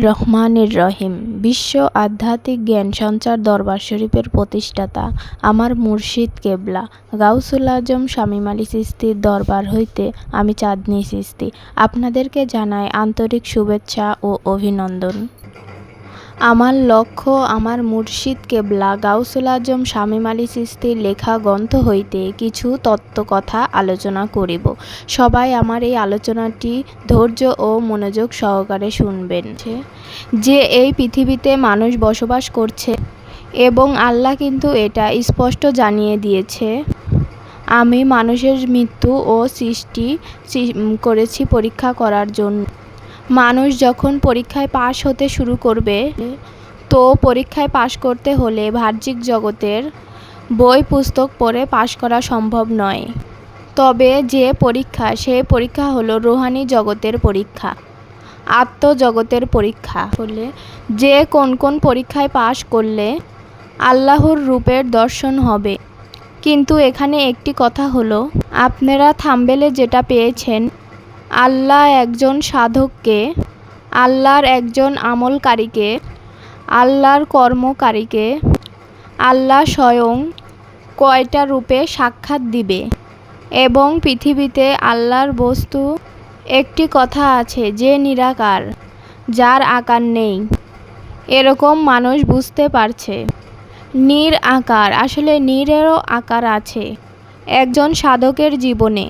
রহমানির রহিম, বিশ্ব আধ্যাত্মিক জ্ঞান সঞ্চার দরবার শরীফের প্রতিষ্ঠাতা, আমার মুর্শিদ কেবলা। গাউসুল আজম শামীম আলী সিস্তির দরবার হইতে আমি চাঁদনি সিস্তি। আপনাদেরকে জানাই আন্তরিক শুভেচ্ছা ও অভিনন্দন। আমার লক্ষ্য, আমার মুর্শিদ কেবলা গাউসুল আজম, শামীম আলী চিস্তির লেখা গ্রন্থ হইতে কিছু তত্ত্বকথা আলোচনা করিব। সবাই আমার এই আলোচনাটি ধৈর্য ও মনোযোগ সহকারে শুনবেন। যে এই পৃথিবীতে মানুষ বসবাস করছে এবং আল্লাহ কিন্তু এটা স্পষ্ট জানিয়ে দিয়েছে। আমি মানুষের মৃত্যু ও সৃষ্টি করেছি পরীক্ষা করার জন্য। মানুষ যখন পরীক্ষায় পাশ হতে শুরু করবে, তো পরীক্ষায় পাশ করতে হলে বাহ্যিক জগতের বই পুস্তক পড়ে পাশ করা সম্ভব নয়। তবে যে পরীক্ষা, সে পরীক্ষা হলো রুহানি জগতের পরীক্ষা, আত্মজগতের পরীক্ষা। হলে যে কোন কোন পরীক্ষায় পাশ করলে আল্লাহর রূপের দর্শন হবে। কিন্তু এখানে একটি কথা হলো, আপনারা থাম্বেলে যেটা পেয়েছেন আল্লাহ একজন সাধককে, আল্লাহর একজন আমলকারীকে, আল্লাহর কর্মকারীকে, আল্লাহ স্বয়ং কয়টা রূপে সাক্ষাৎ দিবে এবং পৃথিবীতে আল্লাহর বস্তু? একটি কথা আছে, যে নিরাকার, যার আকার নেই। এরকম মানুষ বুঝতে পারছে। নির আকার, আসলে নিরেরও আকার আছে। একজন সাধকের জীবনে।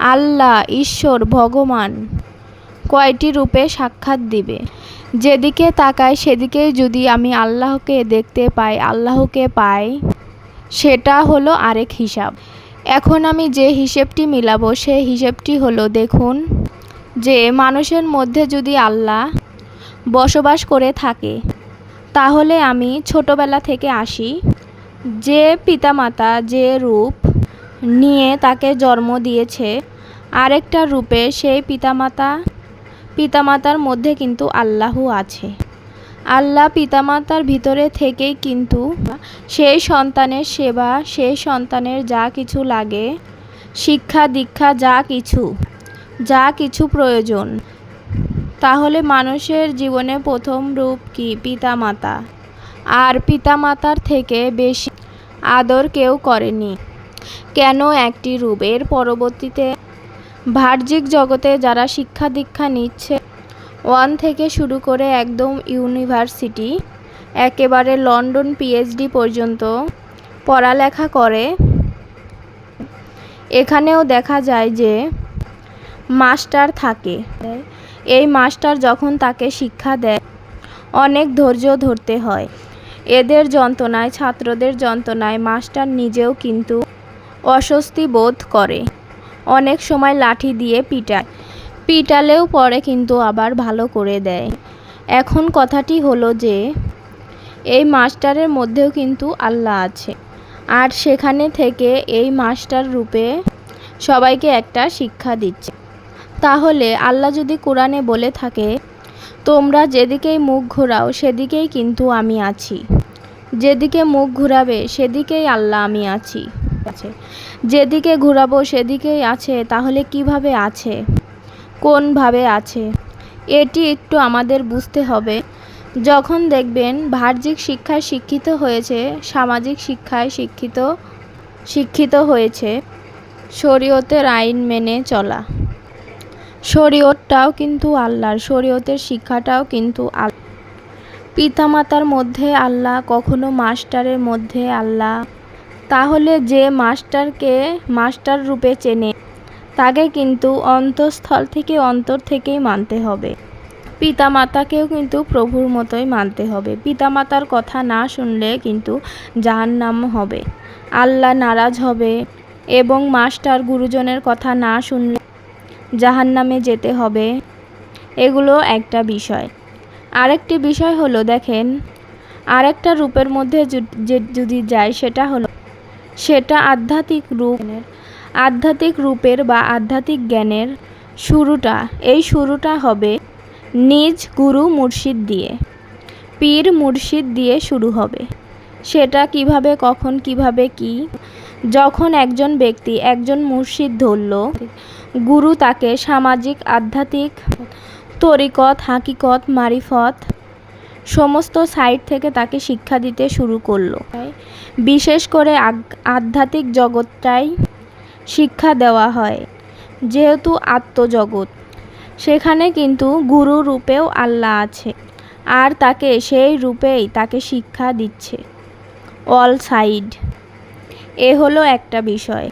আল্লাহ ঈশ্বর ভগবান। কয়টি রূপে সাক্ষাৎ দিবে? যেদিকে তাকাই সেদিকেই যদি আমি আল্লাহকে দেখতে পাই, আল্লাহকে পাই, সেটা হলো আরেক হিসাব। এখন আমি যে হিসেবটি মিলাবো সে হিসেবটি হলো, দেখুন, যে মানুষের মধ্যে যদি আল্লাহ বসবাস করে থাকে, তাহলে আমি ছোটবেলা থেকে আসি, যে পিতামাতা যে রূপ নিয়ে তাকে জন্ম দিয়েছে আরেকটা রূপে সেই পিতামাতা, পিতামাতার মধ্যে কিন্তু আল্লাহ আছে। আল্লাহ পিতামাতার ভিতরে থেকেই কিন্তু সেই সন্তানের সেবা সেই সন্তানের যা কিছু লাগে, শিক্ষা, দীক্ষা, যা কিছু যা কিছু প্রয়োজন, তাহলে মানুষের জীবনে প্রথম রূপ কি পিতামাতা? আর পিতামাতার থেকে বেশি আদর কেউ করেনি। কেন একটি রূপের পরবর্তীতে বাহ্যিক জগতে যারা শিক্ষা দীক্ষা নিচ্ছে, ওয়ান থেকে শুরু করে একদম ইউনিভার্সিটি, একেবারে লন্ডন পিএইচডি পর্যন্ত পড়ালেখা করে। এখানেও দেখা যায় যে মাস্টার থাকে। এই মাস্টার যখন তাকে শিক্ষা দেয়, অনেক ধৈর্য ধরতে হয়। এদের যন্ত্রণায়, ছাত্রদের যন্ত্রণায় মাস্টার নিজেও কিন্তু অস্বস্তি বোধ করে। অনেক সময় লাঠি দিয়ে পিটায়। পিটালেও পরে কিন্তু আবার ভালো করে দেয়। এখন কথাটি হলো যে, এই মাস্টারের মধ্যেও কিন্তু আল্লাহ আছে। আর সেখানে থেকে এই মাস্টার রূপে সবাইকে একটা শিক্ষা দিচ্ছে। তাহলে আল্লাহ যদি কোরআনে বলে থাকে, তোমরা যেদিকেই মুখ ঘোরাও, সেদিকেই কিন্তু আমি আছি। যেদিকে মুখ ঘুরাবে, সেদিকেই আল্লাহ আমি আছি। আছে। যেদিকে ঘুরাবো সেদিকেই আছে, তাহলে কীভাবে আছে? কোনভাবে আছে? এটি একটু আমাদের বুঝতে হবে। যখন দেখবেন বাহ্যিক শিক্ষায় শিক্ষিত হয়েছে, সামাজিক শিক্ষায় শিক্ষিত শিক্ষিত হয়েছে, শরীয়তের আইন মেনে চলা। শরীয়তটাও কিন্তু আল্লাহর, শরীয়তের শিক্ষাটাও কিন্তু আল্লাহ। পিতামাতার মধ্যে আল্লাহ, কখনো মাস্টারের মধ্যে আল্লাহ। তাহলে যে মাস্টারকে মাস্টার রূপে চেনে, তাকে কিন্তু অন্তঃস্থল থেকে অন্তর থেকেই মানতে হবে। পিতামাতাকেও কিন্তু প্রভুর মতোই মানতে হবে। পিতামাতার কথা না শুনলে কিন্তু জাহান্নাম হবে। আল্লাহ নারাজ হবে এবং মাস্টার গুরুজনের কথা না শুনলে জাহান্নামে যেতে হবে। এগুলো একটা বিষয়। আরেকটি বিষয় হলো, দেখেন, আরেকটা রূপের মধ্যে যদি যায় সেটা হলো সেটা আধ্যাত্মিক রূপের আধ্যাত্মিক রূপের বা আধ্যাত্মিক জ্ঞানের শুরুটা। এই শুরুটা হবে নিজ গুরু মুর্শিদ দিয়ে, পীর মুর্শিদ দিয়ে শুরু হবে। সেটা কীভাবে, কখন, কীভাবে, কি? যখন একজন ব্যক্তি, একজন মুর্শিদ ধরল, গুরু তাকে সামাজিক, আধ্যাত্মিক তরিকত, হাকিকত, মারিফত সমস্ত সাইড থেকে তাকে শিক্ষা দিতে শুরু করল। বিশেষ করে আধ্যাত্মিক জগৎটাই শিক্ষা দেওয়া হয়, যেহেতু আত্মজগৎ। সেখানে কিন্তু গুরু রূপেও আল্লাহ আছে, আর তাকে সেই রূপেই তাকে শিক্ষা দিচ্ছে। All side. এ হলো একটা বিষয়।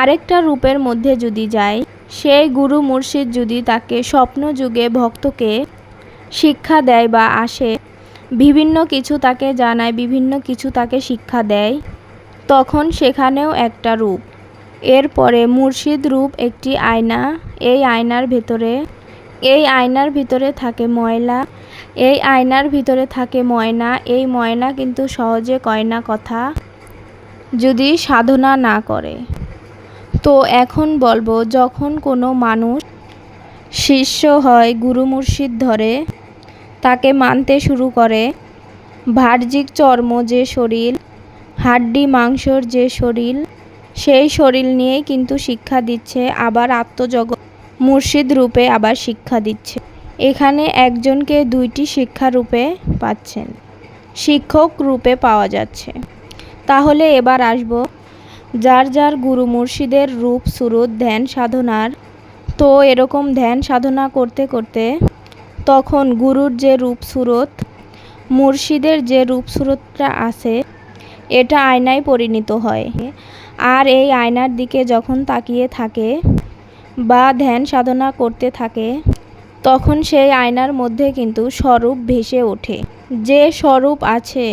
আরেকটা রূপের মধ্যে যদি যাই, সেই গুরু মুর্শিদ যদি তাকে স্বপ্ন যুগে ভক্তকে শিক্ষা দেয় বা আসে, বিভিন্ন কিছু তাকে জানায়, বিভিন্ন কিছু তাকে শিক্ষা দেয়, তখন সেখানেও একটা রূপ। এরপরে মুর্শিদ রূপ একটি আয়না, এই আয়নার ভেতরে, এই আয়নার ভিতরে থাকে ময়লা, এই আয়নার ভিতরে থাকে ময়না, এই ময়না কিন্তু সহজে কয় না কথা যদি সাধনা না করে। তো এখন বলব, যখন কোনো মানুষ শিষ্য হয়, গুরু মুর্শিদ ধরে তাকে মানতে শুরু করে। বাহ্যিক চর্ম যে শরীর, হাড্ডি মাংসর যে শরীর, সেই শরীর নিয়েই কিন্তু শিক্ষা দিচ্ছে, আবার আত্মজগৎ মুর্শিদ রূপে আবার শিক্ষা দিচ্ছে। এখানে একজনকে দুইটি শিক্ষা রূপে পাচ্ছেন। শিক্ষক রূপে পাওয়া যাচ্ছে। তাহলে এবার আসব। যার যার গুরু মুর্শিদের রূপ সুরত ধ্যান সাধনার, তো এরকম ধ্যান সাধনা করতে করতে তখন গুরুর যে রূপসুরত, মুর্শিদের যে রূপসুরতটা আছে, এটা আয়নায় পরিণত হয়। আর এই আয়নার দিকে যখন তাকিয়ে থাকে বা ধ্যান সাধনা করতে থাকে, তখন সেই আয়নার মধ্যে কিন্তু স্বরূপ ভেসে ওঠে। যে স্বরূপ আছে,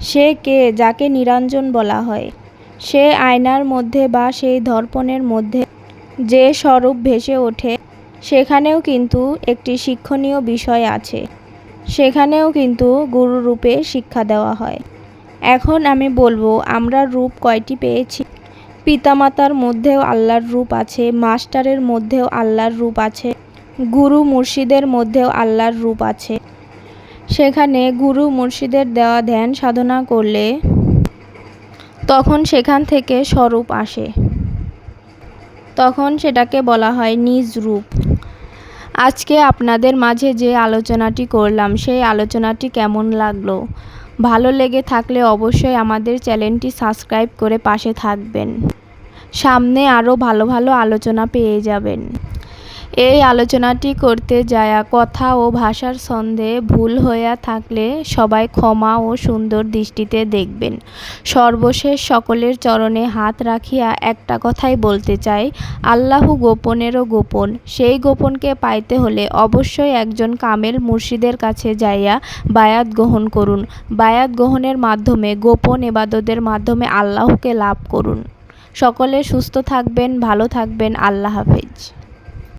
সে কে যাকে নিরঞ্জন বলা হয়, সে আয়নার মধ্যে বা সেই দর্পণের মধ্যে যে স্বরূপ ভেসে ওঠে সেখানেও কিন্তু একটি শিক্ষণীয় বিষয় আছে। সেখানেও কিন্তু গুরু রূপে শিক্ষা দেওয়া হয়। এখন আমি বলব, আমরা রূপ কয়টি পেয়েছি? পিতামাতার মধ্যেও আল্লাহর রূপ আছে, মাস্টারের মধ্যেও আল্লাহর রূপ আছে, গুরু মুর্শিদের মধ্যেও আল্লাহর রূপ আছে। সেখানে গুরু মুর্শিদের দেওয়া ধ্যান সাধনা করলে তখন সেখান থেকে স্বরূপ আসে। তখন সেটাকে বলা হয় নিজ রূপ। আজকে আপনাদের মাঝে যে আলোচনাটি করলাম, সেই আলোচনাটি কেমন লাগল? ভালো লেগে থাকলে অবশ্যই আমাদের চ্যানেলটি সাবস্ক্রাইব করে পাশে থাকবেন। সামনে আরও ভালো ভালো আলোচনা পেয়ে যাবেন। এই আলোচনাটি করতে যায়া কথা ও ভাষার ছন্দে ভুল হইয়া থাকলে সবাই ক্ষমা ও সুন্দর দৃষ্টিতে দেখবেন। সর্বশেষ সকলের চরণে হাত রাখিয়া একটা কথাই বলতে চাই, আল্লাহু গোপনেরও গোপন। সেই গোপনকে পাইতে হলে অবশ্যই একজন কামেল মুর্শিদের কাছে যাইয়া বায়াত গ্রহণ করুন। বায়াত গ্রহণের মাধ্যমে, গোপন এবাদতের মাধ্যমে আল্লাহকে লাভ করুন। সকলে সুস্থ থাকবেন, ভালো থাকবেন। আল্লাহ হাফেজ।